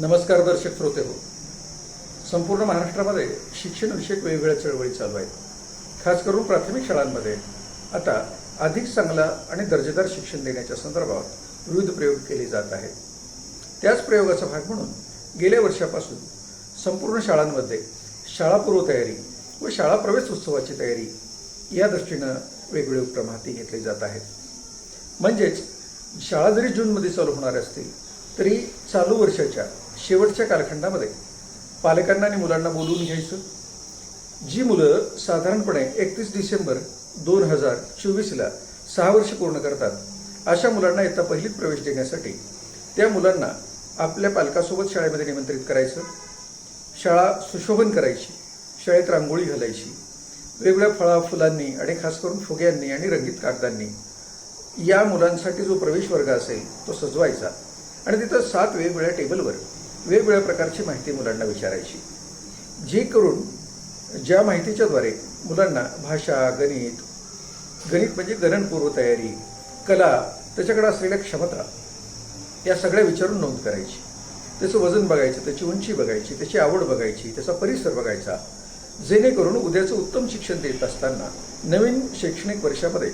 नमस्कार दर्शक श्रोते हो. संपूर्ण महाराष्ट्रामध्ये शिक्षणविषयक वेगवेगळ्या चळवळी चालू आहेत. खास करून प्राथमिक शाळांमध्ये आता अधिक चांगला आणि दर्जेदार शिक्षण देण्याच्या संदर्भात विविध प्रयोग केले जात आहेत. त्याच प्रयोगाचा भाग म्हणून गेल्या वर्षापासून संपूर्ण शाळांमध्ये शाळापूर्व तयारी व शाळा प्रवेश उत्सवाची तयारी या दृष्टीनं वेगवेगळे उपक्रम हाती घेतले जात आहेत. म्हणजेच शाळा जरी जूनमध्ये चालू होणार असतील तरी चालू वर्षाच्या शेवटच्या कालखंडामध्ये पालकांना आणि मुलांना बोलवून घ्यायचं. जी मुलं साधारणपणे एकतीस डिसेंबर दोन हजार चोवीसला सहा वर्ष पूर्ण करतात अशा मुलांना इयत्ता पहिलीत प्रवेश देण्यासाठी त्या मुलांना आपल्या पालकासोबत शाळेमध्ये निमंत्रित करायचं शाळा सुशोभन करायची शाळेत रांगोळी घालायची वेगवेगळ्या फळा फुलांनी आणि खास करून फुग्यांनी आणि रंगीत कागदांनी या मुलांसाठी जो प्रवेश वर्ग असेल तो सजवायचा. आणि तिथं सात वेगवेगळ्या टेबलवर वेगवेगळ्या प्रकारची माहिती मुलांना विचारायची. जे करून ज्या माहितीच्याद्वारे मुलांना भाषा गणित गणित म्हणजे गणनपूर्व तयारी कला त्याच्याकडे असलेल्या क्षमता या सगळ्या विचारून नोंद करायची. त्याचं वजन बघायचं त्याची उंची बघायची त्याची आवड बघायची त्याचा परिसर बघायचा. जेणेकरून उद्याचं उत्तम शिक्षण देत असताना नवीन शैक्षणिक वर्षामध्ये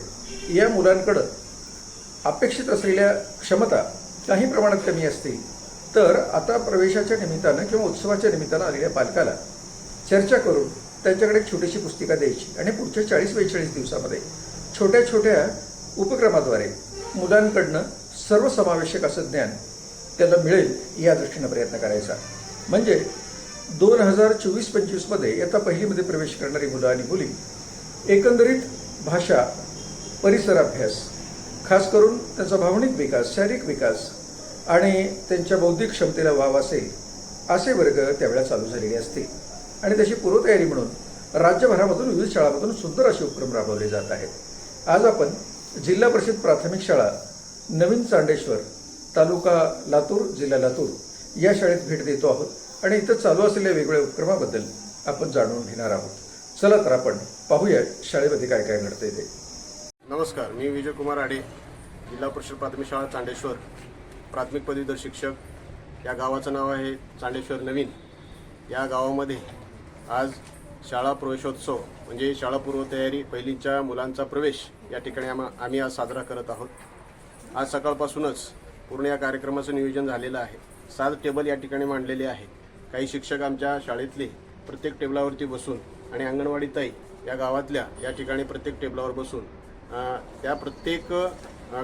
या मुलांकडं अपेक्षित असलेल्या क्षमता काही प्रमाणात कमी असतील. तर आता प्रवेशाच्या निमित्तानं किंवा उत्सवाच्या निमित्तानं आलेल्या पालकाला चर्चा करून त्यांच्याकडे एक छोटीशी पुस्तिका द्यायची आणि पुढच्या चाळीस बेचाळीस दिवसामध्ये छोट्या छोट्या उपक्रमाद्वारे मुलांकडनं सर्वसमावेशक असं ज्ञान त्याला मिळेल या दृष्टीनं प्रयत्न करायचा. म्हणजे दोन हजार चोवीस पंचवीसमध्ये इयत्ता पहिलीमध्ये प्रवेश करणारी मुलं आणि मुली एकंदरीत भाषा परिसराभ्यास खास करून त्यांचा भावनिक विकास शारीरिक विकास आणि त्यांच्या बौद्धिक क्षमतेला वाव असेल असे वर्ग त्यावेळेला चालू झालेले असतील. आणि त्याची पूर्वतयारी म्हणून राज्यभरामधून विविध शाळांमधून सुंदर असे उपक्रम राबवले जात आहेत. आज आपण जिल्हा परिषद प्राथमिक शाळा नवीन चांडेश्वर तालुका लातूर जिल्हा लातूर या शाळेत भेट देतो आहोत. आणि इथं चालू असलेल्या वेगवेगळ्या उपक्रमाबद्दल आपण जाणून घेणार आहोत. चला तर आपण पाहूया शाळेमध्ये काय काय घडतंय ते. नमस्कार मी विजयकुमार आडे जिल्हा परिषद प्राथमिक शाळा चांडेश्वर. प्राथमिक पदवीधर शिक्षक. या गावाचं नाव आहे चांडेश्वर नवीन. या गावामध्ये आज शाळा प्रवेशोत्सव म्हणजे शाळा पूर्वतयारी पहिलीच्या मुलांचा प्रवेश या ठिकाणी आम आम्ही आज साजरा करत आहोत. आज सकाळपासूनच पूर्ण या कार्यक्रमाचं नियोजन झालेलं आहे. सात टेबल या ठिकाणी मांडलेले आहेत. काही शिक्षक आमच्या शाळेतले प्रत्येक टेबलावरती बसून आणि अंगणवाडी ताई या गावातल्या या ठिकाणी प्रत्येक टेबलावर बसून त्या प्रत्येक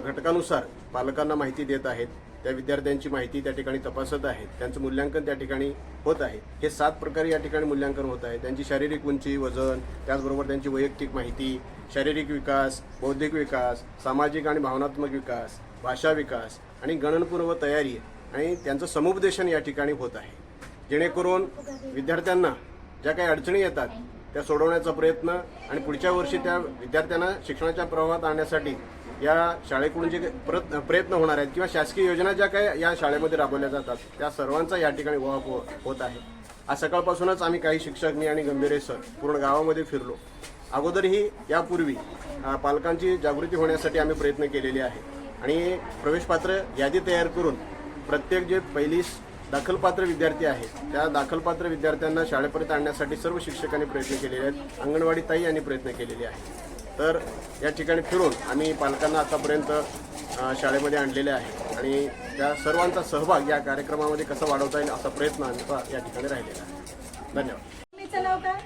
घटकानुसार पालकांना माहिती देत आहेत. त्या विद्यार्थ्यांची माहिती त्या ठिकाणी तपासत आहेत त्यांचं मूल्यांकन त्या ठिकाणी होत आहे. हे सात प्रकारे या ठिकाणी मूल्यांकन होत आहे. त्यांची शारीरिक उंची वजन त्याचबरोबर त्यांची वैयक्तिक माहिती शारीरिक विकास बौद्धिक विकास सामाजिक आणि भावनात्मक विकास भाषा विकास आणि गणनपूर्व तयारी आणि त्यांचं समुपदेशन या ठिकाणी होत आहे. जेणेकरून विद्यार्थ्यांना ज्या काही अडचणी येतात त्या सोडवण्याचा प्रयत्न आणि पुढच्या वर्षी त्या विद्यार्थ्यांना शिक्षणाच्या प्रवाहात आणण्यासाठी या शाळेकडून जे काही प्रयत्न प्रयत्न होणार आहेत किंवा शासकीय योजना ज्या काही या शाळेमध्ये राबवल्या जातात त्या सर्वांचा या ठिकाणी वाप हो-, होत आहे. आज सकाळपासूनच आम्ही काही शिक्षक मी आणि गंभीरे सर पूर्ण गावामध्ये फिरलो. अगोदरही यापूर्वी पालकांची जागृती होण्यासाठी आम्ही प्रयत्न केलेले आहे. आणि प्रवेशपात्र यादी तयार करून प्रत्येक जे पहिली दाखलपात्र विद्यार्थी आहेत त्या दाखलपात्र विद्यार्थ्यांना शाळेपर्यंत आणण्यासाठी सर्व शिक्षकांनी प्रयत्न केलेले आहेत. अंगणवाडी ताई यांनी प्रयत्न केलेले आहेत. तर या ठिकाणी फिरून आम्ही पालकांना आतापर्यंत शाळेमध्ये आणलेले आहे. आणि त्या सर्वांचा सहभाग या कार्यक्रमामध्ये कसा वाढवता येईल असा प्रयत्न आमचा या ठिकाणी राहिलेला आहे. धन्यवाद. नाव काय?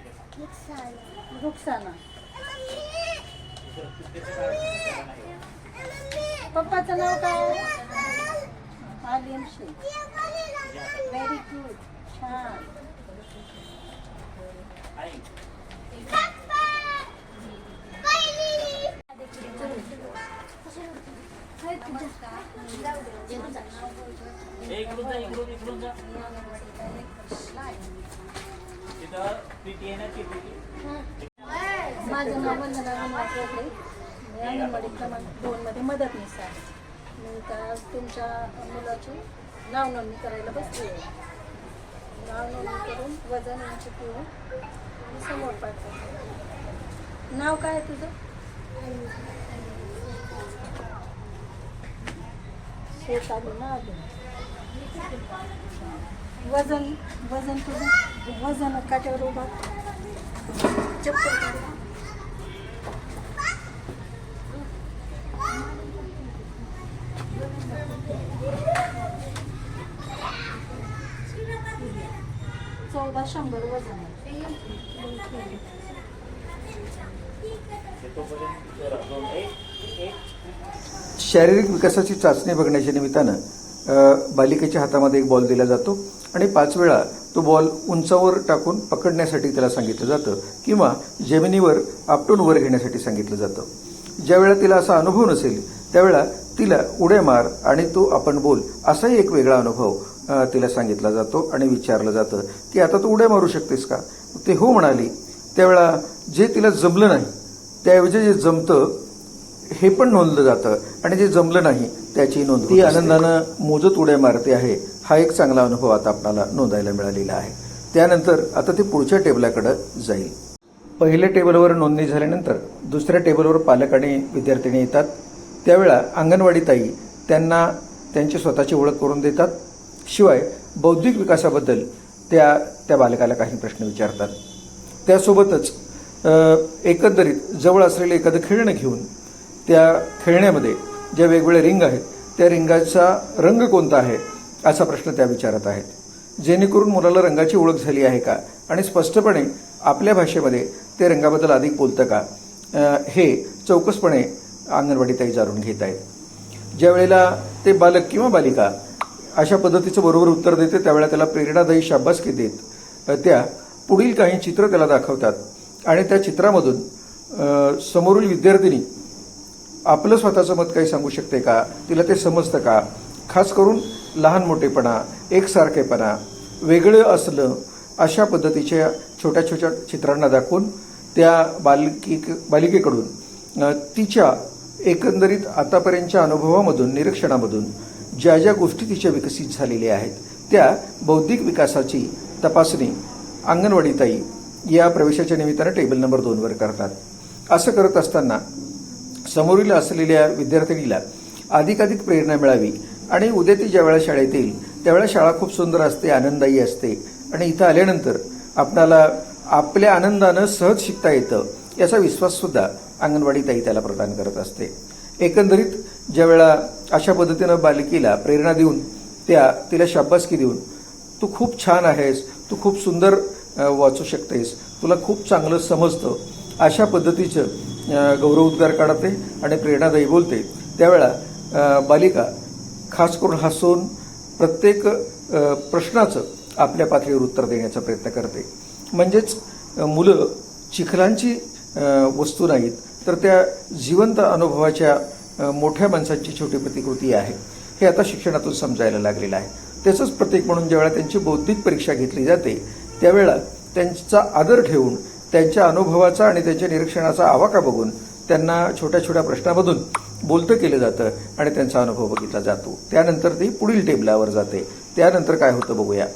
पप्पाचं नाव काय? आलिम शेख. व्हेरी गुड छान. इकडून जा इकडून इकडून जा तिथं पीटी आहे ना ती पीटी माझं नाव वंदना रमाच आहे मी अंगणवाडी क्रमांक दोनमध्ये मदतनीस आहे. मी त्या तुमच्या मुलाची नाव नोंदणी करायला बसली आहे नाव नोंदणी करून वजन उंची पिऊन मी समोर पाठवते. नाव काय आहे तुझं? शेत आली ना अजून वजन वजन तुझं वजन काट्यावर उभा. चप्पल चौदा शंभर वजन. आहे शारीरिक विकासाची चाचणी बघण्याच्या निमित्तानं बालिकेच्या हातामध्ये एक बॉल दिला जातो आणि पाच वेळा तो बॉल उंचावर टाकून पकडण्यासाठी त्याला सांगितलं जातं किंवा जमिनीवर आपटून वर घेण्यासाठी सांगितलं जातं. ज्यावेळा तिला असा अनुभव नसेल त्यावेळा तिला उड्या मार आणि तो आपण बोल असाही एक वेगळा अनुभव तिला सांगितला जातो आणि विचारलं जातं की आता तू उड्या मारू शकतेस का? ते हो म्हणाली. त्यावेळा जे तिला जमलं नाही त्याऐवजी जे जमतं हे पण नोंदलं जातं. आणि जे जमलं नाही त्याची नोंद ती आनंदानं मोजत उड्या मारते आहे. हा एक चांगला अनुभव आता आपल्याला नोंदायला मिळालेला आहे. त्यानंतर आता ते पुढच्या टेबलाकडे जाईल. पहिल्या टेबलवर नोंदणी झाल्यानंतर दुसऱ्या टेबलवर पालक आणि विद्यार्थिनी येतात. त्यावेळा अंगणवाडी ताई त्यांना त्यांची स्वतःची ओळख करून देतात. शिवाय बौद्धिक विकासाबद्दल त्या त्या बालकाला काही प्रश्न विचारतात. त्यासोबतच एकंदरीत जवळ असलेलं एखादं खेळणं घेऊन त्या खेळण्यामध्ये ज्या वेगवेगळ्या रिंग आहेत त्या रिंगाचा रंग कोणता आहे असा प्रश्न त्या विचारत आहेत. जेणेकरून मुलाला रंगाची ओळख झाली आहे का? आणि स्पष्टपणे आपल्या भाषेमध्ये ते रंगाबद्दल अधिक बोलतं का? हे चौकसपणे अंगणवाडीताई जाणून घेत आहेत. ज्या वेळेला ते बालक किंवा बालिका अशा पद्धतीचं बरोबर उत्तर देते त्यावेळेला त्याला प्रेरणादायी शाबासकी देत त्या पुढील काही चित्र त्याला दाखवतात. आणि त्या चित्रामधून समोरील विद्यार्थिनी आपलं स्वतःचं मत काही सांगू शकते का? तिला ते समजतं का? खास करून लहान मोठेपणा एकसारखेपणा वेगळं असलं अशा पद्धतीच्या छोट्या छोट्या चित्रांना दाखवून त्या बालकी बालिकेकडून तिच्या एकंदरीत आतापर्यंतच्या अनुभवामधून निरीक्षणामधून ज्या ज्या गोष्टी तिच्या विकसित झालेल्या आहेत त्या बौद्धिक विकासाची तपासणी अंगणवाडीताई या प्रवेशाच्या निमित्तानं टेबल नंबर दोनवर करतात. असं करत असताना समोरील असलेल्या विद्यार्थिनीला अधिकाधिक प्रेरणा मिळावी. आणि उद्या ती ज्यावेळेला शाळेत येईल त्यावेळेला शाळा खूप सुंदर असते आनंददायी असते. आणि इथं आल्यानंतर आपणाला आपल्या आनंदानं सहज शिकता येतं याचा विश्वाससुद्धा अंगणवाडी ताई त्याला प्रदान करत असते. एकंदरीत ज्यावेळेला अशा पद्धतीनं बालिकेला प्रेरणा देऊन त्या तिला शाब्बासकी देऊन तू खूप छान आहेस तू खूप सुंदर वाचू शकतेस तुला खूप चांगलं समजतं अशा पद्धतीचं गौरव उद्गार काढते आणि प्रेरणादायी बोलते. त्यावेळा बालिका खास करून हसून प्रत्येक प्रश्नाचं आपल्या पातळीवर उत्तर देण्याचा प्रयत्न करते. म्हणजेच मुलं चिखलांची वस्तू नाहीत तर त्या जिवंत अनुभवाच्या मोठ्या माणसांची छोटी प्रतिकृती आहे. हे आता शिक्षणातून समजायला लागलेलं आहे. त्याचंच प्रतीक म्हणून ज्यावेळा त्यांची बौद्धिक परीक्षा घेतली जाते त्यावेळा त्यांचा आदर ठेवून त्यांच्या अनुभवाचा आणि त्यांच्या निरीक्षणाचा आवाका बघून त्यांना छोट्या छोट्या प्रश्नामधून बोलतं केलं जातं आणि त्यांचा अनुभव बघितला जातो. त्यानंतर ती पुढील टेबलावर जाते. त्यानंतर काय होतं बघूया.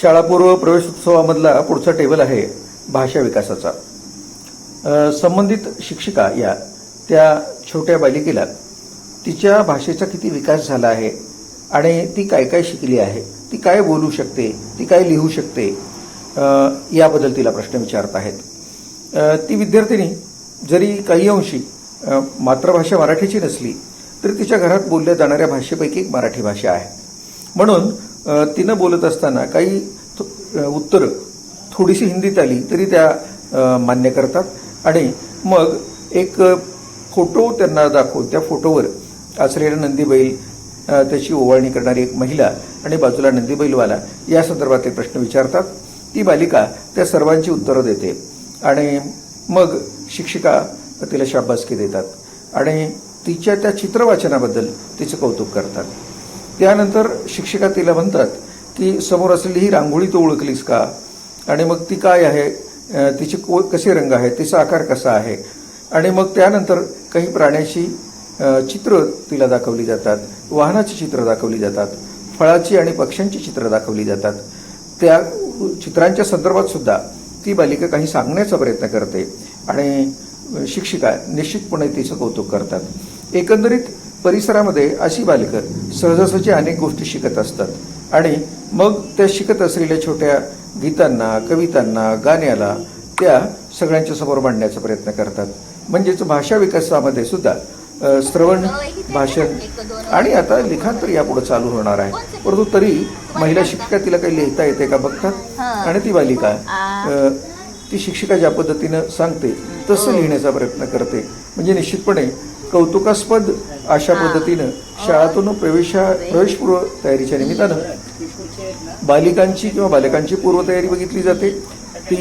शाळापूर्व प्रवेशोत्सवामधला पुढचा टेबल आहे भाषा विकासाचा. संबंधित शिक्षिका या त्या छोट्या बालिकेला तिच्या भाषेचा किती विकास झाला आहे आणि ती काय काय शिकली आहे ती काय बोलू शकते ती काय लिहू शकते याबद्दल तिला प्रश्न विचारत आहेत. ती विद्यार्थिनी जरी काही अंशी मातृभाषा मराठीची नसली तरी तिच्या घरात बोलल्या जाणाऱ्या भाषेपैकी एक मराठी भाषा आहे. म्हणून तिनं बोलत असताना काही उत्तरं थोडीशी हिंदीत आली तरी त्या मान्य करतात. आणि मग एक फोटो त्यांना दाखवून त्या फोटोवर असलेल्या नंदीबैल त्याची ओवाळणी करणारी एक महिला आणि बाजूला नंदीबैलवाला या संदर्भात ते प्रश्न विचारतात. ती बालिका त्या सर्वांची उत्तरं देते आणि मग शिक्षिका तिला शाबासकी देतात आणि तिच्या त्या चित्रवाचनाबद्दल तिचं कौतुक करतात. त्यानंतर शिक्षिका तिला म्हणतात की समोर असलेली ही रांगोळी तू ओळखलीस का? आणि मग ती काय आहे? तिचे को कसे रंग आहेत? तिचा आकार कसा आहे? आणि मग त्यानंतर काही प्राण्याची चित्र तिला दाखवली जातात. वाहनाची चित्र दाखवली जातात. फळाची आणि पक्ष्यांची चित्र दाखवली जातात. त्या चित्रांच्या संदर्भात सुद्धा ती बालिका काही सांगण्याचा प्रयत्न करते. आणि शिक्षिका निश्चितपणे तिचं कौतुक करतात. एकंदरीत परिसरामध्ये अशी बालकं सहजासहजी अनेक गोष्टी शिकत असतात. आणि मग त्या शिकत असलेल्या छोट्या गीतांना कवितांना गाण्याला त्या सगळ्यांच्या समोर मांडण्याचा प्रयत्न करतात. म्हणजेच भाषा विकासामध्ये सुद्धा श्रवण भाषण आणि आता लिखाण तर यापुढे चालू होणार आहे. परंतु तरी महिला शिक्षिका तिला काही लिहिता येते का बघतात आणि ती बालिका ती शिक्षिका ज्या पद्धतीनं सांगते तसं लिहिण्याचा प्रयत्न करते. म्हणजे निश्चितपणे कौतुकास्पद अशा पद्धतीनं शाळातून प्रवेशा प्रवेशपूर्व तयारीच्या निमित्तानं बालिकांची किंवा बालकांची पूर्वतयारी बघितली जाते. ती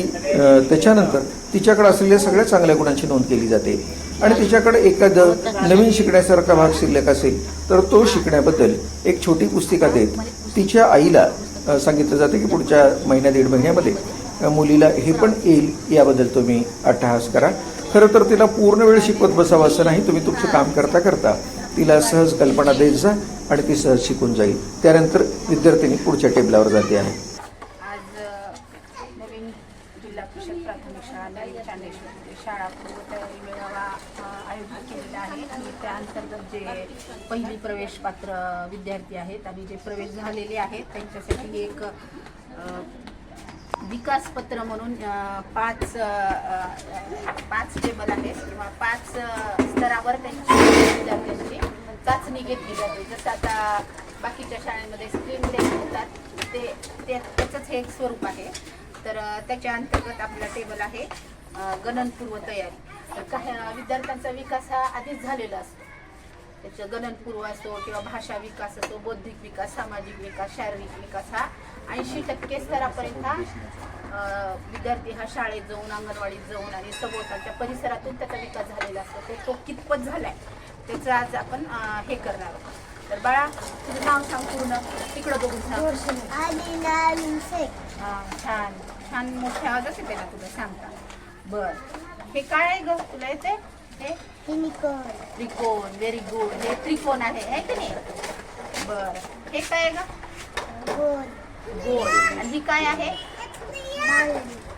त्याच्यानंतर तिच्याकडे असलेल्या सगळ्या चांगल्या गुणांची नोंद केली जाते. आणि तिच्याकडे एखादं नवीन शिकण्यासारखा भाग शिल्लक असेल तर तो शिकण्याबद्दल एक छोटी पुस्तिका देत तिच्या आईला सांगितलं जातं की पुढच्या महिन्या दीड महिन्यामध्ये मुलीला हे पण येईल याबद्दल तुम्ही अट्टहास करा. खरं तर तिला पूर्ण वेळ शिकवत बसावं असं नाही तुम्ही तुमचं काम करता करता तिला सहज कल्पना देत जा आणि ती सहज शिकून जाईल. त्यानंतर विद्यार्थिनी पुढच्या टेबलावर जाते आहे. आज अ, नवीन जिल्हा परिषद प्राथमिक शाळा नवीन चांदेश्वरमध्ये शाळा पूर्वतयारी मेळावा अ, आयोजित केलेला आहे. आणि जे पहिली प्रवेश पात्र विद्यार्थी आहेत आणि जे प्रवेश झालेले आहेत त्यांच्यासाठी एक विकासपत्र विकास पत्र म्हणून पाच पाच टेबल आहेत. किंवा पाच स्तरावर त्यांची विद्यार्थ्यांची चाचणी घेतली जाते. जसं आता बाकीच्या शाळांमध्ये स्क्रीन टेस्ट होतात ते ते- त्याचंच हे एक स्वरूप आहे. तर त्याच्या अंतर्गत आपला टेबल आहे गणनपूर्व तयारी. तर काही विद्यार्थ्यांचा विकास हा आधीच झालेला असतो. त्याचं गणनपूर्व असो किंवा भाषा विकास असो बौद्धिक विकास सामाजिक विकास शारीरिक विकास हा ऐंशी टक्के स्तरापर्यंत विद्यार्थी हा शाळेत जाऊन अंगणवाडीत जाऊन आणि सभोवतालच्या परिसरातून त्याचा विकास झालेला असतो. तो तो कितपत झालाय त्याचं आज आपण हे करणार आहोत. तर बाळा तुझं नाव सांग पूर्ण. तिकडं बघून सांग. छान. छान मोठ्या आवाजात येते ना तुला? सांगता. बर. हे काय आहे ग? तुला येते हे? त्रिकोण. व्हेरी गुड हे त्रिकोण आहे की नाही? बर. हे काय आहे ग? गोल. आणि ही काय आहे?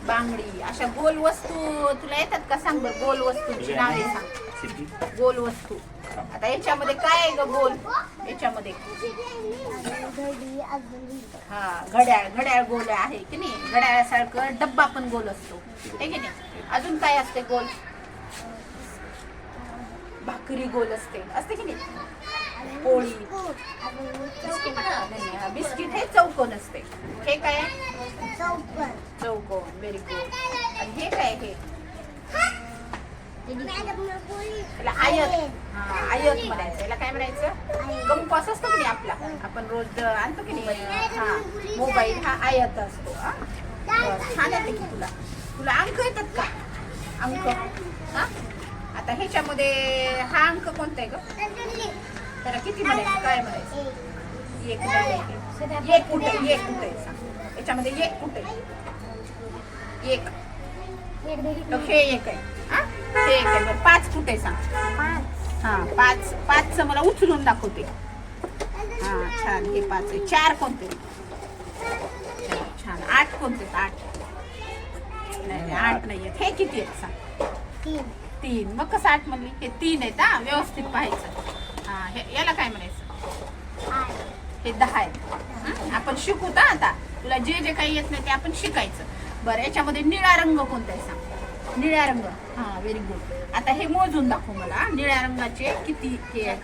बांगडी. अशा गोल वस्तू तुला येतात का? सांग बरं गोल वस्तूची नावे सांग. गोल वस्तू. आता याच्यामध्ये काय आहे ग गोल? याच्यामध्ये. हा घड्याळ घड्याळ गोल आहे की नाही? घड्याळासारखं डब्बा पण गोल असतो. हे की नाही? अजून काय असते गोल? भाकरी गोल असते. असते की नाही? पोळी बिस्किट बिस्किट हे चौकोन असते. हे काय? चौकोन व्हेरी गुड आणि हे काय हे? त्याला आयत. आयत म्हणायचं. याला काय म्हणायचं? कंपास असतो की नाही आपला? आपण रोज आणतो की नाही हा मोबाईल हा आयत असतो छान येते की तुला. तुला अंक येतात का? अंक. हा? आता ह्याच्यामध्ये हा अंक कोणता आहे ग? त्याला किती म्हणायचं? काय म्हणायचं? एक नाही, एक कुठे एक कुठे सांग. याच्यामध्ये एक कुठे? एक. हे एक आहे. हा? हे एक आहे. पाच कुठे सांग? हा पाच. पाचचं मला उचलून दाखवते. हा छान. हे पाच आहे. चार कोणते? छान, छान आठ कोणते? आठ. नाही नाही, आठ नाही आहेत. हे किती आहेत सांग? तीन. मग कसं आठ म्हणली? हे तीन आहेत हा? व्यवस्थित पाहायचं. हा हे याला काय म्हणायचं? हे दहा आहेत? आपण शिकू ना आता. तुला जे जे काही येत नाही ते आपण शिकायचं. बरं याच्यामध्ये निळा रंग कोणता आहे सांग? निळ्या रंग. हा व्हेरी गुड आता हे मोजून दाखव मला. निळ्या रंगाचे किती हे आहे?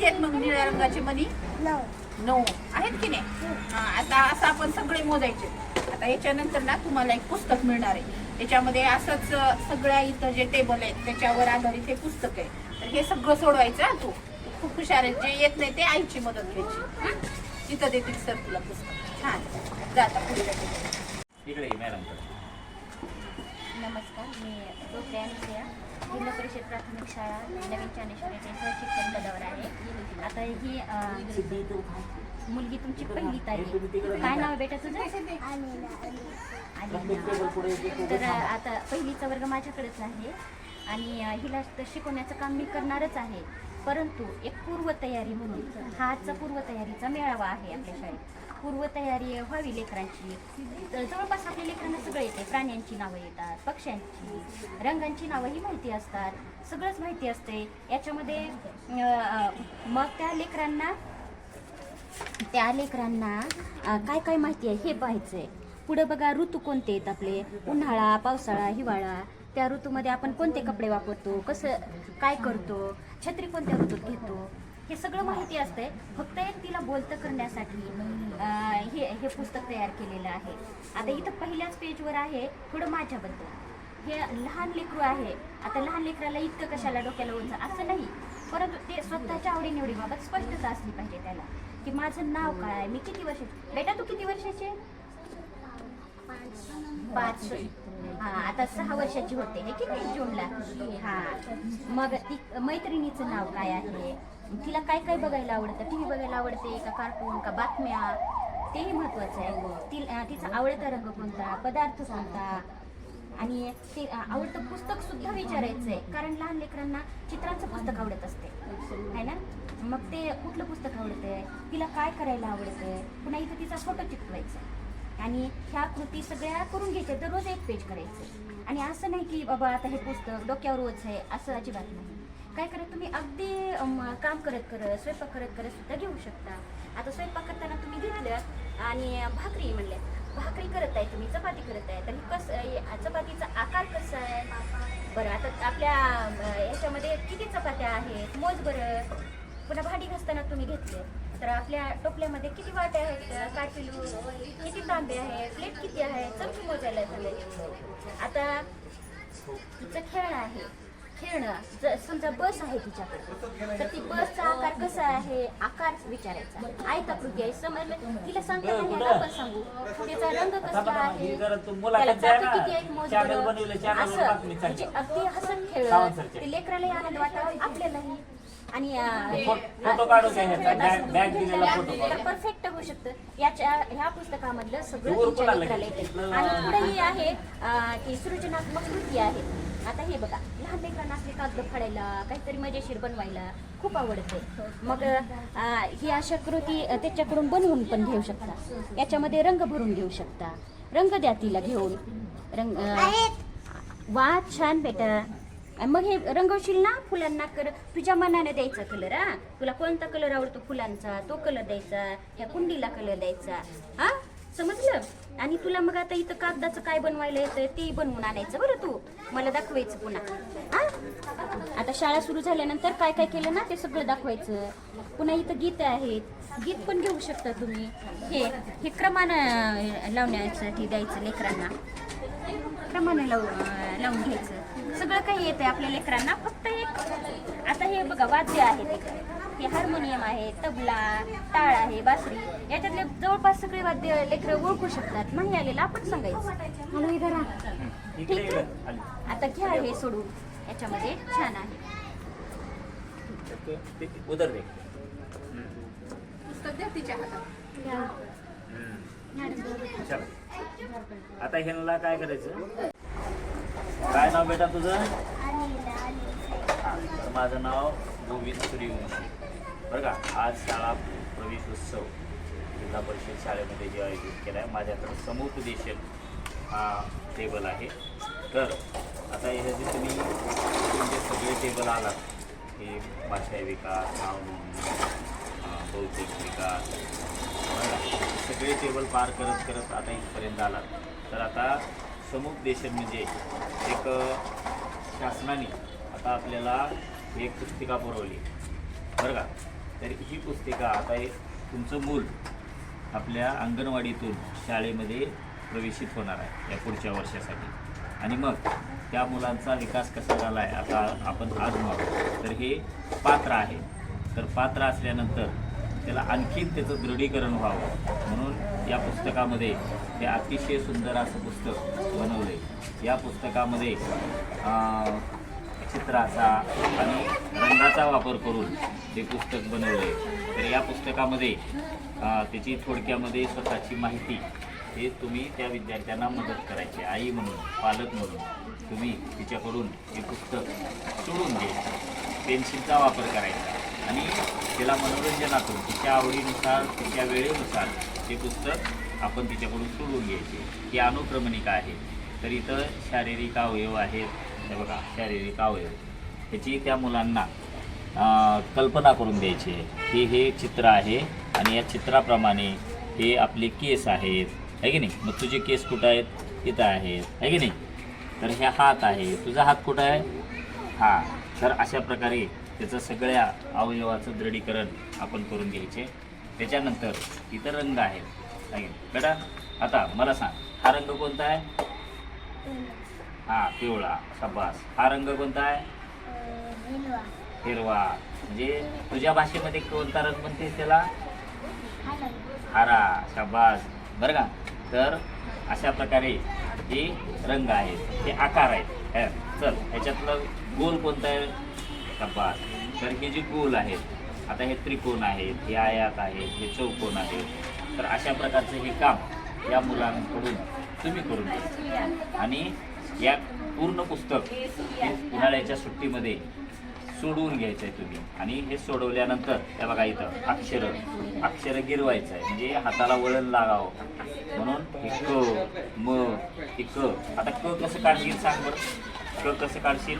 किती आहेत मग निळ्या रंगाचे मनी? नऊ. आहेत की नाही? हा, आता असं आपण सगळे मोजायचे. आता याच्यानंतर ना तुम्हाला एक पुस्तक मिळणार आहे. त्याच्यामध्ये असंच सगळ्या इथं जे टेबल आहेत त्याच्यावर आधारित हे पुस्तक आहे. तर हे सगळं सोडवायचं हा तू. तू खूप हुशार आहे जे येत नाही ते आईची मदत घ्यायची? तिथं देतील सर तुला पुस्तक. छान. जाता पुढे नमस्कार मी जिल्हा परिषद प्राथमिक शाळा नवीन चांदेश्वर येथे सहशिक्षण पदावर आहे. आता ही मुलगी तुमची पहिली तारीख काय नाव आहे बेटा तुझं आणि तर आता पहिलीचा वर्ग माझ्याकडेच आहे. आणि हिला तर शिकवण्याचं काम मी करणारच आहे. परंतु एक पूर्वतयारी म्हणून हा आजचा पूर्वतयारीचा मेळावा आहे आपल्या शाळेत. पूर्वतयारी व्हावी लेकरांची. तर जवळपास आपल्या लेकरांना सगळं येते प्राण्यांची नावं येतात पक्ष्यांची रंगांची नावंही माहिती असतात. सगळंच माहिती असते. याच्यामध्ये मग त्या लेकरांना त्या लेकरांना काय काय माहिती आहे हे पाहायचं आहे पुढं बघा ऋतू कोणते आहेत आपले? उन्हाळा पावसाळा हिवाळा. त्या ऋतूमध्ये आपण कोणते कपडे वापरतो? कसं काय करतो? छत्री कोणत्या ऋतूत घेतो? हे सगळं माहिती असतंय. फक्त एक तिला बोलतं करण्यासाठी हे हे पुस्तक तयार केलेलं आहे. आता इथं पहिल्याच पेजवर आहे थोडं माझ्याबद्दल. हे लहान लेकरू आहे. आता लहान लेकराला इतकं कशाला डोक्याला ओझं? असं नाही. परंतु ते स्वतःच्या आवडीनिवडीबाबत स्पष्टता असली पाहिजे त्याला. की माझं नाव काय मी किती वर्ष बेटा तू किती वर्षाची आहे? पाच हा आता सहा वर्षाची होते हे नाही जूनला? हा. मग ती मैत्रिणीचं नाव काय आहे? तिला काय काय बघायला आवडतं? टी व्ही बघायला आवडते का कार्टून का बातम्या? तेही महत्वाचं आहे. ती तिचा आवडता रंग कोणता? पदार्थ कोणता? आणि ते आवडतं पुस्तक सुद्धा विचारायचं आहे कारण लहान लेकरांना चित्रांचं पुस्तक आवडत असते. है ना? मग ते कुठलं पुस्तक आवडतंय? तिला काय करायला आवडतंय? पुन्हा इथं तिचा फोटो चिकटवायचा. आणि ह्या कृती सगळ्या करून घ्यायच्या दररोज एक पेज करायचं. आणि असं नाही की बाबा आता हे पुस्तक डोक्यावर रोज आहे असं अजिबात नाही. काय करा तुम्ही अगदी काम करत करत स्वयंपाक करत करत सुद्धा घेऊ शकता. आता स्वयंपाक करताना तुम्ही घेतलं आणि भाकरी म्हणले भाकरी करत आहे तुम्ही चपाती करत आहे तर ही कस चपातीचा आकार कसा आहे? बरं आता आपल्या याच्यामध्ये किती चपात्या आहेत? मोज बरं पुन्हा भांडी घासताना तुम्ही घेतले. तर आपल्या टोपल्यामध्ये किती वाट्या आहेत? काय किलो? किती तांबे आहेत? प्लेट किती आहे? चमची मोजायला झाले. आता तिचं खेळणं आहे. खेळणं ज- समजा बस आहे तिच्याकडे. तर ती बसचा आकार कसा आहे? आकार विचारायचा. आयताकृती आहे. समजलं? तिला सांगता आपण सांगू. त्याचा रंग कसला आहे? जरा त्याला चाकं. किती आहेत मोज चॅनल बरं. बनवलं चॅनल असं. म्हणजे अगदी हसत खेळ. ते लेकरालाही आनंद वाटावा आपल्यालाही. आणि फोटो काढू? बॅग- दिलेला फोटो. परफेक्ट होऊ शकतं. याच्या ह्या पुस्तकामधलं सगळं घेतलं? येते. आणि पुढेही आहे अं, की सृजनात्मक कृती आहे. आता हे बघा लहान लेकरांना असले कागद फाडायला काहीतरी मजेशीर बनवायला खूप आवडते. मग अं, ही अशा कृती त्याच्याकडून बनवून पण घेऊ शकता. याच्यामध्ये रंग भरून घेऊ शकता. रंग द्या तिला घेऊन. रंग वा छान बेटा. आणि मग हे रंगवशील ना फुलांना कर तुझ्या मनाने द्यायचा कलर हा? तुला कोणता कलर आवडतो फुलांचा? तो कलर द्यायचा ह्या कुंडीला कलर द्यायचा हा? समजलं? आणि तुला मग आता इथं कागदाचं काय बनवायला येतं ते बनवून आणायचं बरं तू. मला दाखवायचं पुन्हा हा? आता शाळा सुरू झाल्यानंतर काय काय केलं ना ते सगळं दाखवायचं. पुन्हा इथं गीत आहेत. गीत पण घेऊ शकता तुम्ही. हे हे क्रमानं लावण्यासाठी द्यायचं लेकरांना. क्रमानं लावून लावून घ्यायचं. सगळं काही येते आपल्या लेकरांना. फक्त एक आता हे बघा वाद्य आहे हे हार्मोनियम आहे तबला टाळ आहे बासरी. याच्यातले जवळपास सगळे वाद्य लेकरं ओळखू शकतात. नाही आलेलं आपण सांगायचं. म्हणून ठीक आहे. आता घ्या हे सोडून. याच्यामध्ये छान आहे. तिच्या हातात. चल. आता ह्यांना काय करायचं? काय नाव बेटा तुझं? तर माझं नाव गोविंद सूर्यवंशी. बरं का आज शाळा प्रवेश उत्सव जिल्हा परिषद शाळेमध्ये जे आयोजित केला आहे माझ्याकडे समुपदेशन हा टेबल आहे. तर आता ह्याचे तुम्ही तुमचे सगळे टेबल आलात. हे भाषा विकास नाव बौद्धिक विकास. सगळे टेबल पार करत करत आता इथपर्यंत आलात. तर आता समुपदेशन म्हणजे एक शासनाने आता आपल्याला एक पुस्तिका पुरवली. बरं का? तर ही पुस्तिका आता एक तुमचं मूल आपल्या अंगणवाडीतून शाळेमध्ये प्रवेशित होणार आहे या पुढच्या वर्षासाठी. आणि मग त्या मुलांचा विकास कसा झाला आहे आता आपण आज मागू तर हे पात्र आहे. तर पात्र असल्यानंतर त्याला आणखीन त्याचं दृढीकरण व्हावं. म्हणून या पुस्तकामध्ये हे अतिशय सुंदर असं पुस्तक बनवलं आहे या पुस्तकामध्ये चित्राचा आणि रंगाचा वापर करून ते पुस्तक बनवले तर या पुस्तकामध्ये त्याची थोडक्यामध्ये स्वतःची माहिती हे तुम्ही त्या विद्यार्थ्यांना मदत करायची. आई म्हणून पालक म्हणून तुम्ही तिच्याकडून हे पुस्तक सोडून घ्यायचं पेन्सिलचा वापर करायचा. आणि तिला मनोरंजनातून तिच्या आवडीनुसार तिच्या वेळेनुसार ते पुस्तक आपण तिच्याकडून सोडून घ्यायचे. ही अनुक्रमणिका आहे. तर इथं शारीरिक अवयव आहेत. हे बघा शारीरिक अवयव. ह्याची त्या मुलांना कल्पना करून द्यायची. हे हे चित्र आहे आणि या चित्राप्रमाणे हे आपले केस आहेत. आहे की नाही? मग तुझे केस कुठं आहेत? इथं आहेत. आहे की नाही? तर हे हात आहे. तुझा हात कुठं आहे? हा. तर अशा प्रकारे त्याचं सगळ्या अवयवाचं दृढीकरण आपण करून घ्यायचे. त्याच्यानंतर इतर रंग आहेत. आहे. नाही? बेटा आता मला सांग हा रंग कोणता आहे? हा पिवळा. शब्बास हा रंग कोणता आहे? हिरवा. म्हणजे तुझ्या भाषेमध्ये कोणता रंग म्हणते त्याला? हरा. शब्बास बरं का? तर अशा प्रकारे हे रंग आहेत. हे आकार आहेत. चल ह्याच्यातलं गोल कोणता आहे? शबास तर हे जे गोल आहेत आता हे त्रिकोण आहेत हे आयात आहेत हे चौकोन आहेत तर अशा प्रकारचं हे काम या मुलांकडून तुम्ही करून घ्या. आणि या पूर्ण पुस्तक हे उन्हाळ्याच्या सुट्टीमध्ये सोडवून घ्यायचं आहे तुम्ही. आणि हे सोडवल्यानंतर त्या बघा इथं अक्षरं अक्षरं गिरवायचं आहे. म्हणजे हाताला वळण लागावं. म्हणून हे क म हे क आता क कसं काढशील सांग बरं? क कसं काढशील?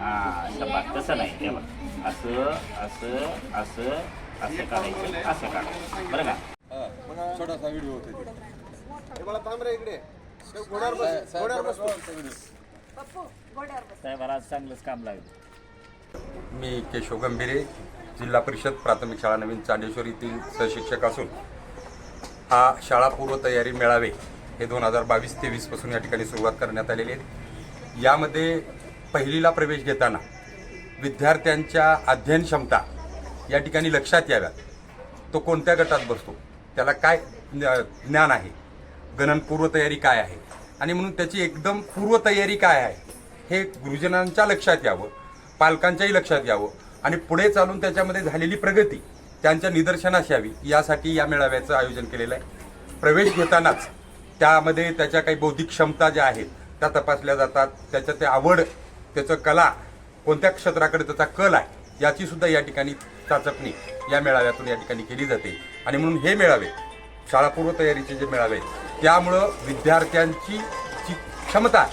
हा तसं नाही हे बघ. असं असं असं असं काढायचं असं काढायचं. बरं का? छोटासा व्हिडिओ ते. तू. आज चांगलंच काम लागलं. मी केशव गंभीरे जिल्हा परिषद प्राथमिक शाळा नवीन चांडेश्वर येथील सहशिक्षक असून हा शाळा पूर्व तयारी मेळावे हे दोन हजार बावीस तेवीसपासून या ठिकाणी सुरुवात करण्यात आलेली आहे यामध्ये पहिलीला प्रवेश घेताना विद्यार्थ्यांच्या अध्ययन क्षमता या ठिकाणी लक्षात याव्यात. तो कोणत्या गटात बसतो? त्याला काय ज्ञान आहे? गणन पूर्वतयारी काय आहे? आणि म्हणून त्याची एकदम पूर्वतयारी काय आहे? हे गुरुजनांच्या लक्षात यावं पालकांच्याही लक्षात यावं आणि पुढे चालून त्याच्यामध्ये झालेली प्रगती त्यांच्या निदर्शनास यावी यासाठी या मेळाव्याचं आयोजन केलेलं आहे. प्रवेश घेतानाच त्यामध्ये त्याच्या काही बौद्धिक क्षमता ज्या आहेत त्या तपासल्या जातात. त्याच्या ते आवड त्याचं कला कोणत्या क्षेत्राकडे त्याचा कल आहे याची सुद्धा या ठिकाणी चाचपणी या मेळाव्यातून या ठिकाणी केली जाते. आणि म्हणून हे मेळावे शाळापूर्व तयारीचे जे मेळावे त्यामुळं विद्यार्थ्यांची जी क्षमता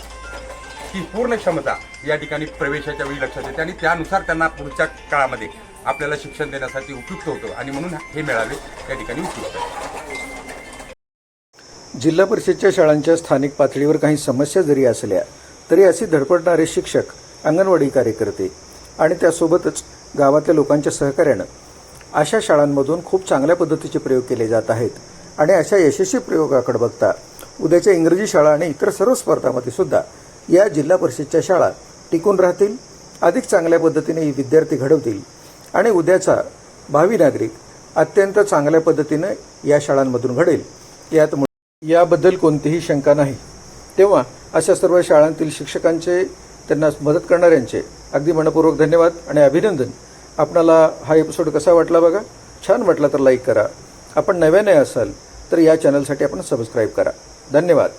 ती पूर्ण क्षमता या ठिकाणी प्रवेशाच्या वेळी लक्षात येते आणि त्यानुसार त्यांना पुढच्या काळामध्ये आपल्याला शिक्षण देण्यासाठी उपयुक्त होतं. आणि म्हणून हे मेळावे या ठिकाणी उपयुक्त आहेत जिल्हा परिषदच्या शाळांच्या स्थानिक पातळीवर काही समस्या जरी असल्या तरी असे धडपडणारे शिक्षक अंगणवाडी कार्यकर्ते आणि त्यासोबतच गावातल्या लोकांच्या सहकार्यानं अशा शाळांमधून खूप चांगल्या पद्धतीचे प्रयोग केले जात आहेत. आणि अशा यशस्वी प्रयोगाकडे बघता उद्याच्या इंग्रजी शाळा आणि इतर सर्व स्पर्धामध्ये सुद्धा या जिल्हा परिषदच्या शाळा टिकून राहतील अधिक चांगल्या पद्धतीने ही विद्यार्थी घडवतील आणि उद्याचा भावी नागरिक अत्यंत चांगल्या पद्धतीनं या शाळांमधून घडेल यात याबद्दल कोणतीही शंका नाही. तेव्हा अशा सर्व शाळांतील शिक्षकांचे त्यांना मदत करणाऱ्यांचे अगदी मनपूर्वक धन्यवाद आणि अभिनंदन. आपणाला हा एपिसोड कसा वाटला बघा? छान वाटला तर लाईक करा. आपण नव्याने असाल तर या चॅनलसाठी आपण सबस्क्राईब करा. धन्यवाद.